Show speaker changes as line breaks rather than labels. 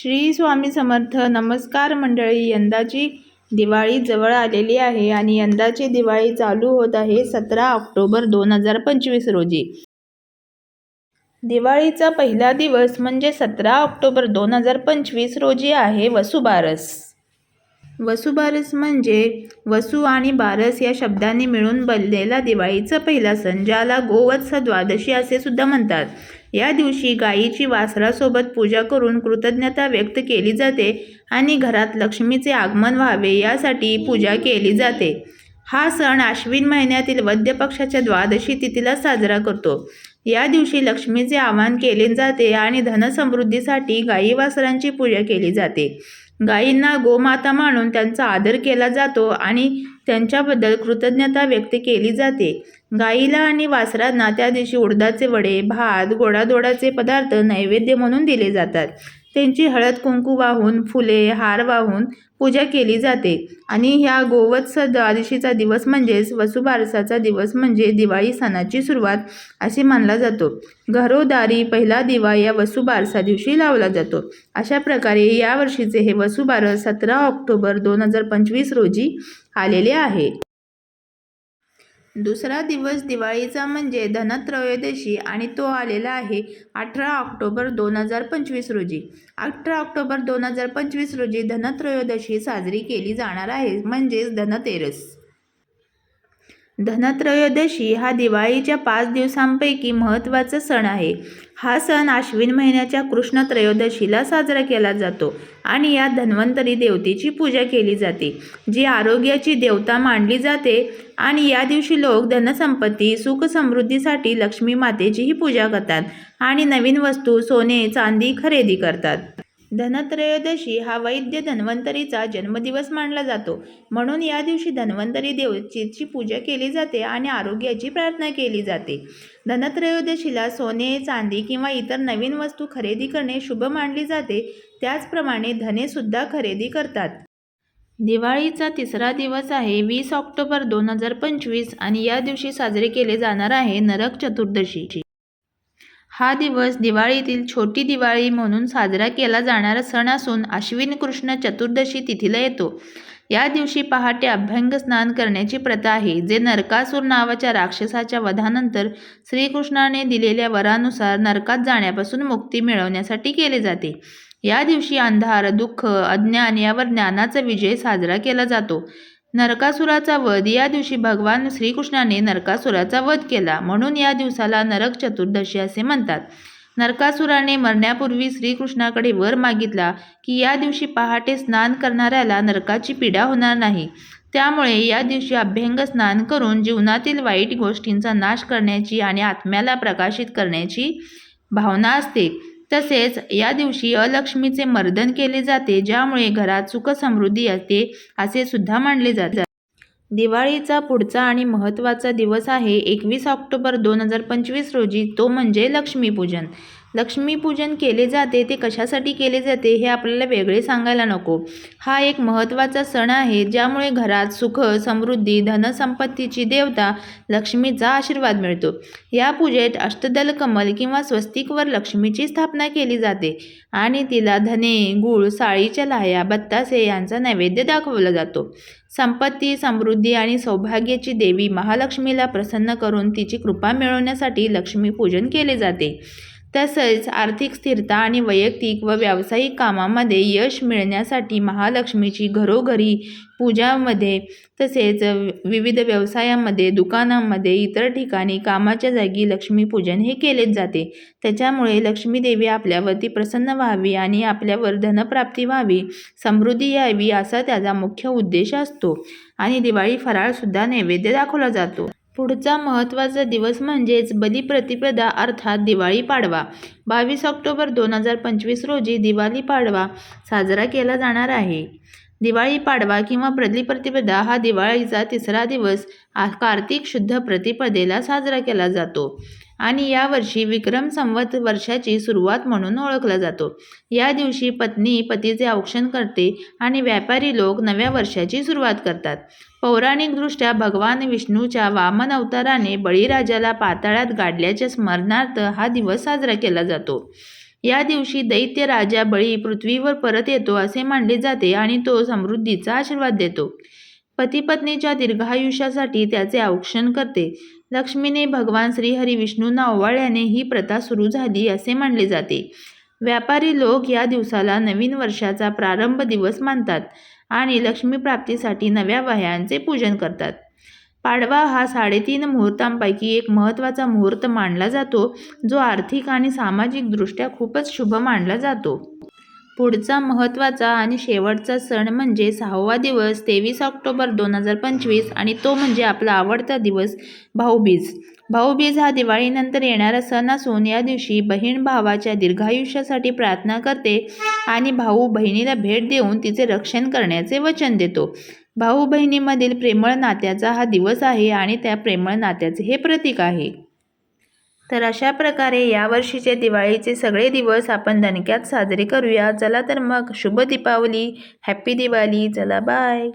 श्री स्वामी समर्थ. नमस्कार मंडळी. यंदाची दिवाळी जवळ आलेली आहे आणि यंदाची दिवाळी चालू होत आहे सतरा ऑक्टोबर दोन हजार पंचवीस रोजी. दिवाळीचा पहिला दिवस म्हणजे सतरा ऑक्टोबर दोन हजार पंचवीस रोजी आहे वसुबारस. वसुबारस म्हणजे वसु आणि बारस या शब्दांनी मिळून बनलेला दिवाळीचा पहिला सण ज्याला गोवत्स द्वादशी असे सुद्धा म्हणतात. या दिवशी गायीची वासरासोबत पूजा करून कृतज्ञता व्यक्त केली जाते आणि घरात लक्ष्मीचे आगमन व्हावे यासाठी पूजा केली जाते. हा सण आश्विन महिन्यातील वद्य पक्षाच्या द्वादशी तिथीला साजरा करतो. या दिवशी लक्ष्मीचे आवाहन केले जाते आणि धनसमृद्धीसाठी गायी वासरांची पूजा केली जाते. गायींना गोमाता मानून त्यांचा आदर केला जातो आणि त्यांच्याबद्दल कृतज्ञता व्यक्त केली जाते. गाईला आणि वासरांना त्या दिवशी उडदाचे वडे भात गोडाधोडाचे पदार्थ नैवेद्य म्हणून दिले जातात. त्यांची हळद कुंकू वाहून फुले हार वाहून पूजा केली जाते. आणि ह्या गोवत्स द्वादशीचा दिवस म्हणजेच वसुबारसाचा दिवस म्हणजे दिवाळी सणाची सुरुवात असे मानला जातो. घरोदारी पहिला दिवा या वसुबारसा दिवशी लावला जातो. अशा प्रकारे यावर्षीचे हे वसुबारस सतरा ऑक्टोबर दोन हजार पंचवीस रोजी आलेले आहे. दुसरा दिवस दिवाळीचा म्हणजे धनत्रयोदशी आणि तो आलेला आहे अठरा ऑक्टोबर दोन हजार पंचवीस रोजी. अठरा ऑक्टोबर दोन हजार पंचवीस रोजी धनत्रयोदशी साजरी केली जाणार आहे म्हणजेच धनतेरस. धनत्रयोदशी हा दिवाळीच्या पाच दिवसांपैकी महत्त्वाचा सण आहे. हा सण आश्विन महिन्याच्या कृष्ण त्रयोदशीला साजरा केला जातो आणि या धन्वंतरी देवतेची पूजा केली जाते जी आरोग्याची देवता मानली जाते आणि या दिवशी लोक धनसंपत्ती सुख समृद्धीसाठी लक्ष्मी मातेचीही पूजा करतात आणि नवीन वस्तू सोने चांदी खरेदी करतात. धनत्रयोदशी हा वैद्य धन्वंतरीचा जन्मदिवस मानला जातो. म्हणून या दिवशी धन्वंतरी देवचीची पूजा केली जाते आणि आरोग्याची प्रार्थना केली जाते. धनत्रयोदशीला सोने चांदी किंवा इतर नवीन वस्तू खरेदी करणे शुभ मानली जाते. त्याचप्रमाणे धनेसुद्धा खरेदी करतात. दिवाळीचा तिसरा दिवस आहे. वीस ऑक्टोबर दोन हजार पंचवीस आणि या दिवशी साजरे केले जाणार आहे नरक चतुर्दशी हा दिवस दिवाळीतील छोटी दिवाळी म्हणून साजरा केला जाणारा सण असून अश्विन कृष्ण चतुर्दशी तिथीला येतो. या दिवशी पहाटे अभ्यंग स्नान करण्याची प्रथा आहे जे नरकासूर नावाच्या राक्षसाच्या वधानंतर श्रीकृष्णाने दिलेल्या वरानुसार नरकात जाण्यापासून मुक्ती मिळवण्यासाठी केले जाते. या दिवशी अंधार दुःख अज्ञान यावर ज्ञानाचा विजय साजरा केला जातो. नरकासुराचा वध. या दिवशी भगवान श्रीकृष्णाने नरकासुराचा वध केला. म्हणून या दिवसाला नरक चतुर्दशी असे म्हणतात. नरकासुराने मरण्यापूर्वी श्रीकृष्णाकडे वर मागितला की या दिवशी पहाटे स्नान करणाऱ्याला नरकाची पीडा होणार नाही. त्यामुळे या दिवशी अभ्यंग स्नान करून जीवनातील वाईट गोष्टींचा नाश करण्याची आणि आत्म्याला प्रकाशित करण्याची भावना असते. तसेच या दिवशी अलक्ष्मीचे मर्दन केले जाते ज्यामुळे घरात सुख समृद्धी येते असे सुद्धा मानले जाते. दिवाळीचा पुढचा आणि महत्त्वाचा दिवस आहे एकवीस ऑक्टोबर दोन हजार पंचवीस रोजी तो म्हणजे लक्ष्मीपूजन. लक्ष्मीपूजन केले जाते ते कशासाठी केले जाते हे आपल्याला वेगळे सांगायला नको. हा एक महत्त्वाचा सण आहे ज्यामुळे घरात सुख समृद्धी धनसंपत्तीची देवता लक्ष्मीचा आशीर्वाद मिळतो. या पूजेत अष्टदल कमल किंवा स्वस्तिकवर लक्ष्मीची स्थापना केली जाते आणि तिला धने गूळ साळीच्या लाह्या बत्तासे यांचा नैवेद्य दाखवला जातो. संपत्ती समृद्धी आणि सौभाग्याची देवी महालक्ष्मीला प्रसन्न करून तिची कृपा मिळवण्यासाठी लक्ष्मीपूजन केले जाते. तसेच आर्थिक स्थिरता आणि वैयक्तिक व व्यावसायिक कामामध्ये यश मिळण्यासाठी महालक्ष्मीची घरोघरी पूजामध्ये तसेच विविध व्यवसायामध्ये दुकानांमध्ये इतर ठिकाणी कामाच्या जागी लक्ष्मीपूजन हे केलेच जाते. त्याच्यामुळे लक्ष्मी देवी आपल्यावरती प्रसन्न व्हावी आणि आपल्यावर धनप्राप्ती व्हावी समृद्धी यावी असा त्याचा मुख्य उद्देश असतो. आणि दिवाळी फराळसुद्धा नैवेद्य दाखवला जातो. पुढचा महत्त्वाचा दिवस म्हणजेच बलिप्रतिपदा अर्थात दिवाळी पाडवा. बावीस ऑक्टोबर दोन हजार पंचवीस रोजी दिवाळी पाडवा साजरा केला जाणार आहे. दिवाळी पाडवा किंवा बलिप्रतिपदा हा दिवाळीचा तिसरा दिवस कार्तिक शुद्ध प्रतिपदेला साजरा केला जातो. आणि यावर्षी विक्रम संवत वर्षाची सुरुवात म्हणून ओळखला जातो. या दिवशी पत्नी पतीचे औक्षण करते आणि व्यापारी लोक नव्या वर्षाची सुरुवात करतात. पौराणिकदृष्ट्या भगवान विष्णूच्या वामन अवताराने बळीराजाला पाताळात गाडल्याच्या स्मरणार्थ हा दिवस साजरा केला जातो. या दिवशी दैत्य राजा बळी पृथ्वीवर परत येतो असे मानले जाते आणि तो समृद्धीचा आशीर्वाद देतो. पती पत्नीच्या दीर्घायुष्यासाठी त्याचे औक्षण करते. लक्ष्मीने भगवान श्रीहरी विष्णूंना ओवाळल्याने ही प्रथा सुरू झाली असे मानले जाते. व्यापारी लोक या दिवसाला नवीन वर्षाचा प्रारंभ दिवस मानतात आणि लक्ष्मीप्राप्तीसाठी नव्या वह्यांचे पूजन करतात. पाडवा हा साडेतीन मुहूर्तांपैकी एक महत्त्वाचा मुहूर्त मानला जातो जो आर्थिक आणि सामाजिकदृष्ट्या खूपच शुभ मानला जातो. पुढचा महत्त्वाचा आणि शेवटचा सण म्हणजे सहावा दिवस तेवीस ऑक्टोबर दोन हजार पंचवीस आणि तो म्हणजे आपला आवडता दिवस भाऊबीज. भाऊबीज हा दिवाळीनंतर येणारा सण असून या दिवशी बहीण भावाच्या दीर्घायुष्यासाठी प्रार्थना करते आणि भाऊ बहिणीला भेट देऊन तिचे रक्षण करण्याचे वचन देतो. भाऊ बहिणीमधील प्रेमळ नात्याचा हा दिवस आहे आणि त्या प्रेमळ नात्याचे हे प्रतीक आहे. तर अशा प्रकारे यावर्षीचे दिवाळीचे सगळे दिवस आपण दणक्यात साजरे करूया. चला तर मग शुभ दीपावली. हॅप्पी दिवाळी. चला बाय